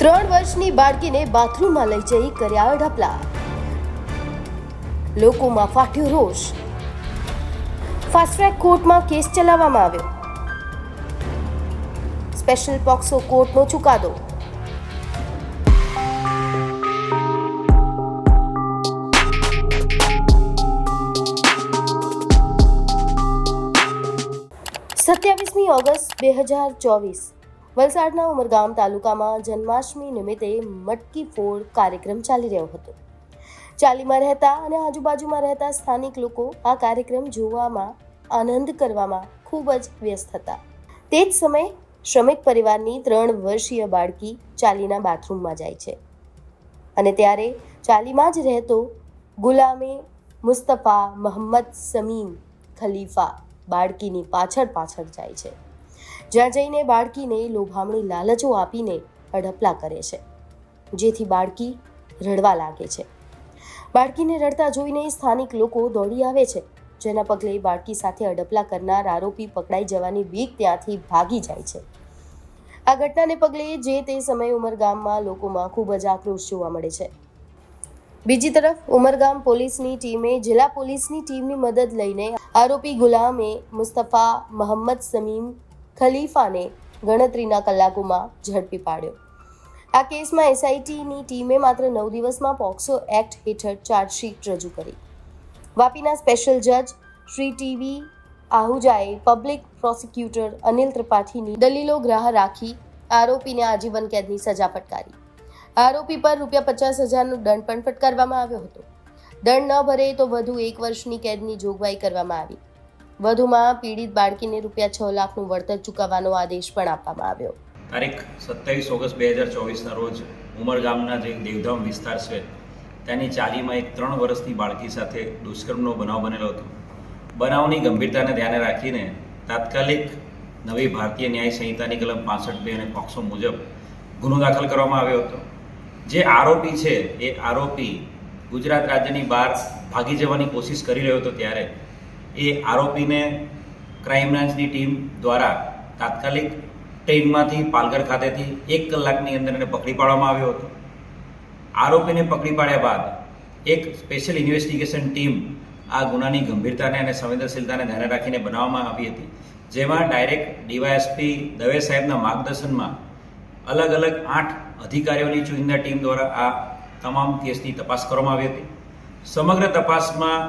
ત્રણ વર્ષની બાળકીને બાથરૂમમાં લઈ જઈ કર્યા ઢપલા. લોકોમાં ફાટ્યો રોષ. ફાસ્ટ ટ્રેક કોર્ટમાં કેસ ચલાવવામાં આવ્યો. સ્પેશિયલ પોક્સો કોર્ટનો ચુકાદો. સત્યાવીસમી ઓગસ્ટ બે હજાર ચોવીસ. વલસાડના ઉમરગામ તાલુકામાં જન્માષ્ટમી નિમિત્તે મટકી ફોડ કાર્યક્રમ ચાલી રહ્યો હતો. ચાલીમાં રહેતા અને આજુબાજુમાં રહેતા સ્થાનિક લોકો આ કાર્યક્રમ જોવામાં આનંદ કરવામાં ખૂબ જ વ્યસ્ત હતા. તે જ સમયે શ્રમિક પરિવારની ત્રણ વર્ષીય બાળકી ચાલીના બાથરૂમમાં જાય છે. અને ત્યારે ચાલીમાં જ રહેતો ગુલામે મુસ્તફા મોહમ્મદ સમીમ ખલીફા બાળકીની પાછળ પાછળ જાય છે. જ્યાં જઈને બાળકીને લોભામણી લાલચો આપીને અડપલા કરે છે. જેથી બાળકી રડવા લાગે છે. બાળકીને રડતા જોઈને સ્થાનિક લોકો દોડી આવે છે, જેના પગલે બાળકી સાથે અડપલા કરનાર આરોપી પકડાઈ જવાની બીક ત્યાંથી ભાગી જાય છે. આ ઘટનાને પગલે જે તે સમયે ઉમરગામમાં લોકોમાં ખૂબ જ આક્રોશ જોવા મળે છે. બીજી તરફ ઉમરગામ પોલીસની ટીમે જિલ્લા પોલીસની ટીમની મદદ લઈને આરોપી ગુલામે મુસ્તફા મોહમ્મદ સમીમ ખલીફાને ગણતરીના કલાકોમાં ઝડપી પાડ્યો. આ કેસમાં એસઆઈટીની ટીમે માત્ર નવ દિવસમાં પોક્સો એક્ટ હેઠળ ચાર્જશીટ રજૂ કરી. વાપીના સ્પેશિયલ જજ શ્રી ટીવી આહુજાએ પબ્લિક પ્રોસિક્યુટર અનિલ ત્રિપાઠીની દલીલો ગ્રાહ રાખી આરોપીને આજીવન કેદની સજા ફટકારી. આરોપી પર રૂપિયા પચાસ હજારનો દંડ પણ ફટકારવામાં આવ્યો હતો. દંડ ન ભરે તો વધુ એક વર્ષની કેદની જોગવાઈ કરવામાં આવી. વધુમાં પીડિત બાળકીને રૂપિયા છ લાખનું વળતર ચૂકવવાનો આદેશ પણ આપવામાં આવ્યો. તારીખ સત્યાવીસ ઓગસ્ટ બે હજાર ચોવીસના રોજ ઉમરગામના જે દેવધામ વિસ્તાર છે ત્યાંની ચાલીમાં એક ત્રણ વર્ષની બાળકી સાથે દુષ્કર્મનો બનાવ બનેલો હતો. બનાવની ગંભીરતાને ધ્યાને રાખીને તાત્કાલિક નવી ભારતીય ન્યાય સંહિતાની કલમ પાસઠ બે અને પોક્સો મુજબ ગુનો દાખલ કરવામાં આવ્યો હતો. જે આરોપી છે, એ આરોપી ગુજરાત રાજ્યની બહાર ભાગી જવાની કોશિશ કરી રહ્યો હતો ત્યારે એ આરોપીને ક્રાઇમ બ્રાન્ચની ટીમ દ્વારા તાત્કાલિક ટ્રેનમાંથી પાલઘર ખાતેથી એક કલાકની અંદર એને પકડી પાડવામાં આવ્યો હતો. આરોપીને પકડી પાડ્યા બાદ એક સ્પેશિયલ ઇન્વેસ્ટિગેશન ટીમ આ ગુનાની ગંભીરતાને અને સંવેદનશીલતાને ધ્યાને રાખીને બનાવવામાં આવી હતી, જેમાં ડાયરેક્ટ ડીવાયએસપી દવે સાહેબના માર્ગદર્શનમાં અલગ અલગ આઠ અધિકારીઓની ચુનિંદા ટીમ દ્વારા આ તમામ કેસની તપાસ કરવામાં આવી હતી. સમગ્ર તપાસમાં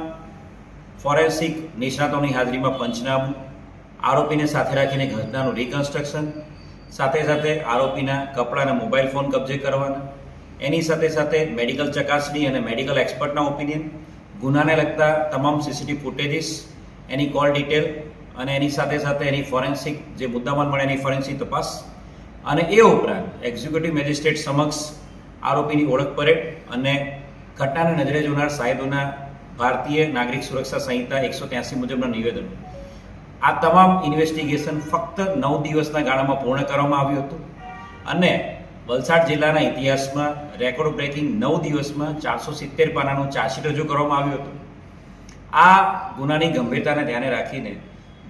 ફોરેન્સિક નિષ્ણાતોની હાજરીમાં પંચનામું, આરોપીને સાથે રાખીને ઘટનાનું રિકન્સ્ટ્રક્શન સાથે સાથે આરોપીના કપડાના મોબાઈલ ફોન કબજે કરવાના. એની સાથે સાથે મેડિકલ ચકાસણી અને મેડિકલ એક્સપર્ટના ઓપિનિયન ગુનાને લગતા તમામ સીસીટીવી ફૂટેજીસ એની કોલ ડિટેલ અને એની સાથે સાથે એની ફોરેન્સિક જે મુદ્દામાલ મળે એની ફોરેન્સિક તપાસ. અને એ ઉપરાંત એક્ઝિક્યુટિવ મેજિસ્ટ્રેટ સમક્ષ આરોપીની ઓળખ પરેડ અને ઘટનાને નજરે જોનાર સાહેબોના ભારતીય નાગરિક સુરક્ષા સંહિતા એકસો ત્યાસી મુજબના નિવેદન. આ તમામ ઇન્વેસ્ટિગેશન ફક્ત નવ દિવસના ગાળામાં પૂર્ણ કરવામાં આવ્યું હતું અને વલસાડ જિલ્લાના ઇતિહાસમાં રેકોર્ડ બ્રેકિંગ નવ દિવસમાં ચારસો સિત્તેર પાનાનું ચાર્જશીટ રજૂ કરવામાં આવ્યું હતું. આ ગુનાની ગંભીરતાને ધ્યાને રાખીને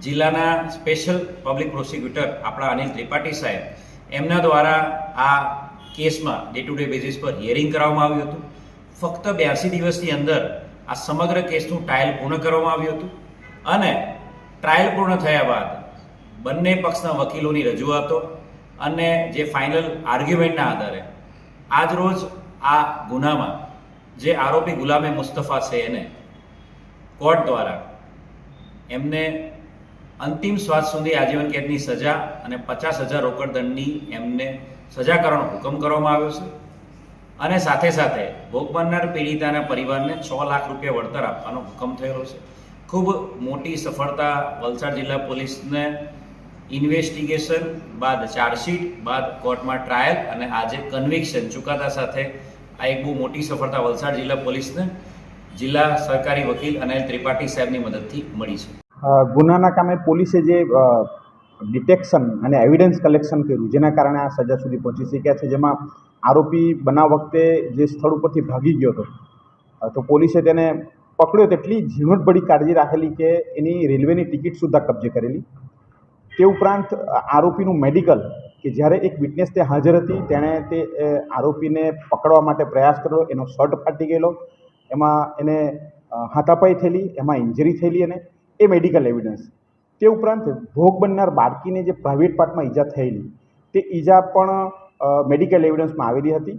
જિલ્લાના સ્પેશિયલ પબ્લિક પ્રોસિક્યુટર આપણા અનિલ ત્રિપાઠી સાહેબ એમના દ્વારા આ કેસમાં ડે ટુ ડે બેઝિસ પર હિયરિંગ કરવામાં આવ્યું હતું. ફક્ત બ્યાસી દિવસની અંદર આ સમગ્ર કેસનું ટ્રાયલ પૂર્ણ કરવામાં આવ્યું હતું અને ટ્રાયલ પૂર્ણ થયા બાદ બંને પક્ષના વકીલોની રજૂઆતો અને જે ફાઇનલ આર્ગ્યુમેન્ટના આધારે આજરોજ આ ગુનામાં જે આરોપી ગુલામે મુસ્તફા છે એને કોર્ટ દ્વારા એમને અંતિમ શ્વાસ સુધી આજીવન કેદની સજા અને પચાસ હજાર રોકડ દંડની એમને સજા કરવાનો હુકમ કરવામાં આવ્યો છે. અને સાથે સાથે ભોગ બનનાર પીડિતાના પરિવારને છ લાખ રૂપિયા વળતર આપવાનો હુકમ થયેલો છે. ખૂબ મોટી સફળતા વલસાડ જિલ્લા પોલીસને ઇન્વેસ્ટિગેશન બાદ ચાર્જશીટ બાદ કોર્ટમાં ટ્રાયલ અને આજે કન્વિક્શન ચુકાદા સાથે આ એક બહુ મોટી સફળતા વલસાડ જિલ્લા પોલીસને જિલ્લા સરકારી વકીલ અનિલ ત્રિપાઠી સાહેબની મદદથી મળી છે. ગુનાના કામે પોલીસે જે ડિટેક્શન અને એવિડન્સ કલેક્શન કર્યું. જેના કારણે આ સજા સુધી પહોંચી શક્યા છે. જેમાં આરોપી બનાવ વખતે જે સ્થળ ઉપરથી ભાગી ગયો હતો તો પોલીસે તેને પકડ્યો તેટલી ઝીણવટભરી કાળજી રાખેલી કે એની રેલવેની ટિકિટ સુદ્ધા કબજે કરેલી. તે ઉપરાંત આરોપીનું મેડિકલ કે જ્યારે એક વિટનેસ તે હાજર હતી, તેણે તે આરોપીને પકડવા માટે પ્રયાસ કર્યો. એનો શર્ટ ફાટી ગયેલો. એમાં એને હાથાપાઈ થયેલી, એમાં ઇન્જરી થયેલી અને એ મેડિકલ એવિડન્સ તે ઉપરાંત ભોગ બનનાર બાળકીને જે પ્રાઇવેટ પાર્ટમાં ઈજા થયેલી, તે ઈજા પણ મેડિકલ એવિડન્સમાં આવેલી હતી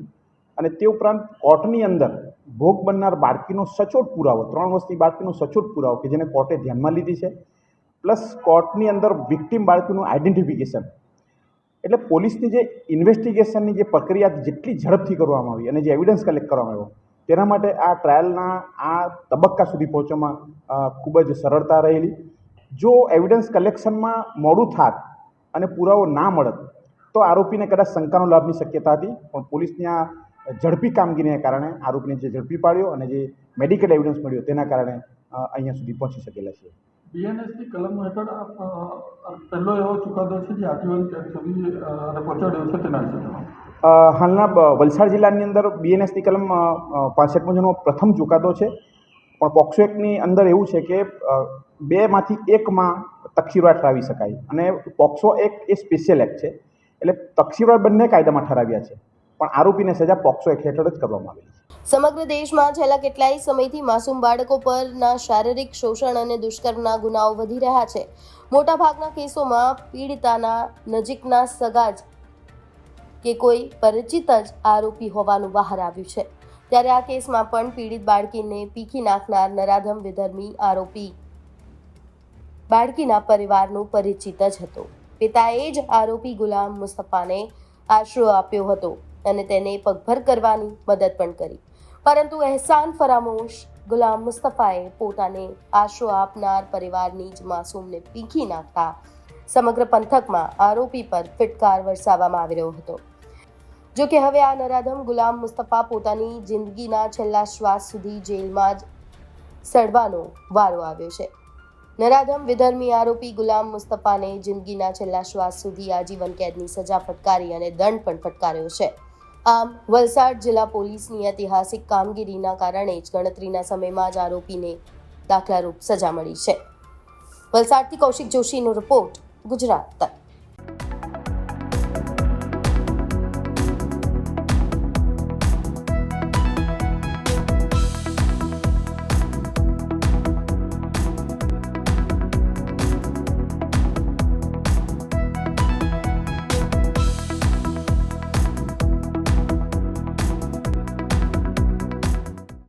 અને તે ઉપરાંત કોર્ટની અંદર ભોગ બનનાર બાળકીનો સચોટ પુરાવો, ત્રણ વર્ષની બાળકીનો સચોટ પુરાવો કે જેને કોર્ટે ધ્યાનમાં લીધી છે પ્લસ કોર્ટની અંદર વિક્ટીમ બાળકીનું આઈડેન્ટિફિકેશન એટલે પોલીસની જે ઇન્વેસ્ટિગેશનની જે પ્રક્રિયા જેટલી ઝડપથી કરવામાં આવી અને જે એવિડન્સ કલેક્ટ કરવામાં આવ્યો, તેના માટે આ ટ્રાયલના આ તબક્કા સુધી પહોંચવામાં ખૂબ જ સરળતા રહેલી. જો એવિડન્સ કલેક્શનમાં મોડું થાત અને પુરાવો ના મળત તો આરોપીને કદાચ શંકાનો લાભની શક્યતા હતી. પણ પોલીસની આ ઝડપી કામગીરીને કારણે આરોપીને જે ઝડપી પાડ્યો અને જે મેડિકલ એવિડન્સ મળ્યો તેના કારણે અહીંયા સુધી પહોંચી શકેલા છે. બીએનએસની કલમ હેઠળ પહેલો એવો ચુકાદો છે જે આજીવન કેદ સુધી પહોંચાડ્યો છે તેના વિશે હાલના વલસાડ જિલ્લાની અંદર બીએનએસની કલમ પાસઠ મુજબનો પ્રથમ ચુકાદો છે. પણ પોક્સો એક્ટની અંદર એવું છે કે બેમાંથી એકમાં તકસીરવાર ઠરાવી શકાય. અને પોક્સો એક્ટ એ સ્પેશિયલ એક્ટ છે. એટલે તકસીરવાર બંને કાયદામાં ઠરાવ્યા છે. પણ આરોપીને સજા પોક્સો એક્ટ હેઠળ જ કરવામાં આવી છે. સમગ્ર દેશમાં છેલ્લા કેટલાય સમયથી માસૂમ બાળકો પરના શારીરિક શોષણ અને દુષ્કર્મના ગુનાઓ વધી રહ્યા છે. મોટાભાગના કેસોમાં પીડિતાના નજીકના સગા જ કે કોઈ પરિચિત જ આરોપી હોવાનું બહાર આવ્યું છે. ત્યારે આ કેસમાં પણ પીડિત બાળકીને પીખી નાખનાર નરાધમ વિધર્મી આરોપી બાળકીના પરિવારનો પરિચિત જ હતો. પિતાએ જ આરોપી ગુલામ મુસ્તફાને આશરો આપ્યો હતો અને તેને પગભર કરવાની મદદ પણ કરી. પરંતુ એહસાન ફરામોશ ગુલામ મુસ્તફાએ પોતાને આશરો આપનાર પરિવારની જ માસૂમને પીખી નાખતા સમગ્ર પંથકમાં આરોપી પર ફિટકાર વરસાવવામાં આવી રહ્યો હતો. જો કે હવે આ નરાધમ ગુલામ મુસ્તફા પોતાની જિંદગીના છેલ્લા શ્વાસ સુધી જેલમાં જ સડવાનો વારો આવ્યો છે. નરાધમ વિધર્મી આરોપી ગુલામ મુસ્તફાને જિંદગીના છેલ્લા શ્વાસ સુધી આજીવન કેદની સજા ફટકારી અને દંડ પણ ફટકાર્યો છે. આમ, વલસાડ જિલ્લા પોલીસની ઐતિહાસિક કામગીરીના કારણે જ ગણતરીના સમયમાં જ આરોપીને દાખલારૂપ સજા મળી છે. વલસાડથી કૌશિક જોશીનો રિપોર્ટ ગુજરાત તક.